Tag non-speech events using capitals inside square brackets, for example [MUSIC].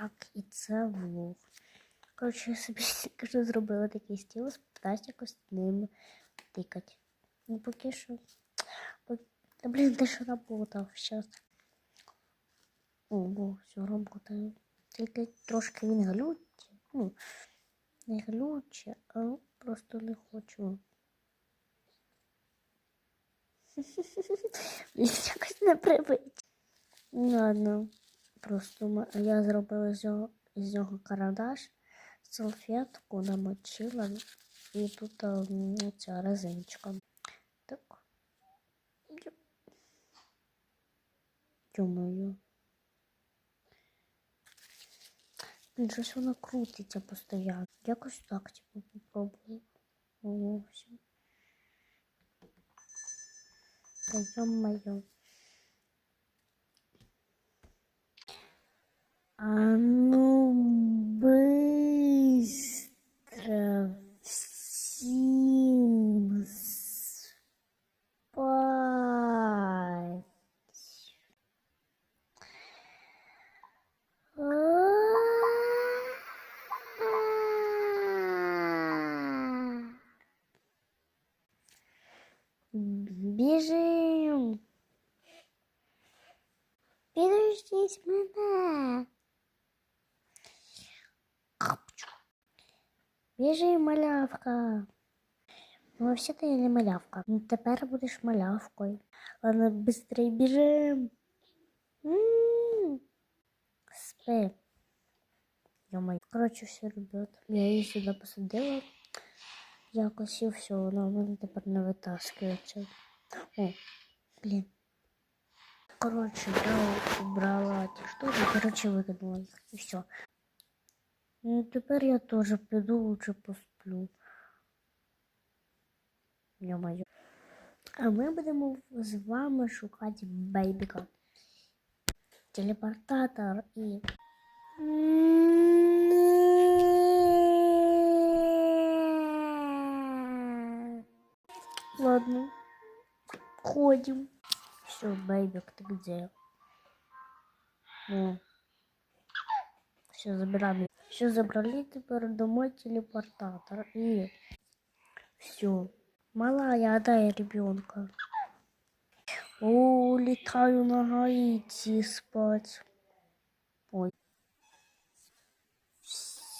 Так, і це влог. Коротше, я собі [LAUGHS] кажу, зробила такий стіл, спитаюсь якось ним тикати. Ну, поки що. Та блін, ти ж работав зараз. Ого, все работає. Тільки трошки він глюче. Ну, не глюче, а просто не хочу. [LAUGHS] Якось не привить. Ладно Просто м- я зробила з нього, з нього карандаш, салфетку намочила і тут ем, ця резиночка. Так. Ю- Ё-моё. Блін, щось воно крутиться постійно. Якось так, типу, попробую. О, все. Та ё-моё. А ну быстро всем спать. Бежим. Подождите меня. Біжи, малявка. Ну, взагалі я не малявка. Ну, тепер будеш малявкою. Ладно, быстрей біжим. Спи. Йомай. Коротше, все, ребят. Я її сюди посадила. Якось і все, вона в мене тепер не витаскується. О, блін. Коротше, я убрала ті штуки, коротше, викинула їх. І все. Ну, тепер я теж піду лучше посплю. Ё-моё. А ми будемо з вами шукати бейбіка. Телепортатор і. Ладно. Ходим. Все, бейбик, ты где? О. все забрали. Все забрали, теперь домой телепортатор. И все. Малая, отдай ребенка. О, летаю на Гаити спать. Ой. Все.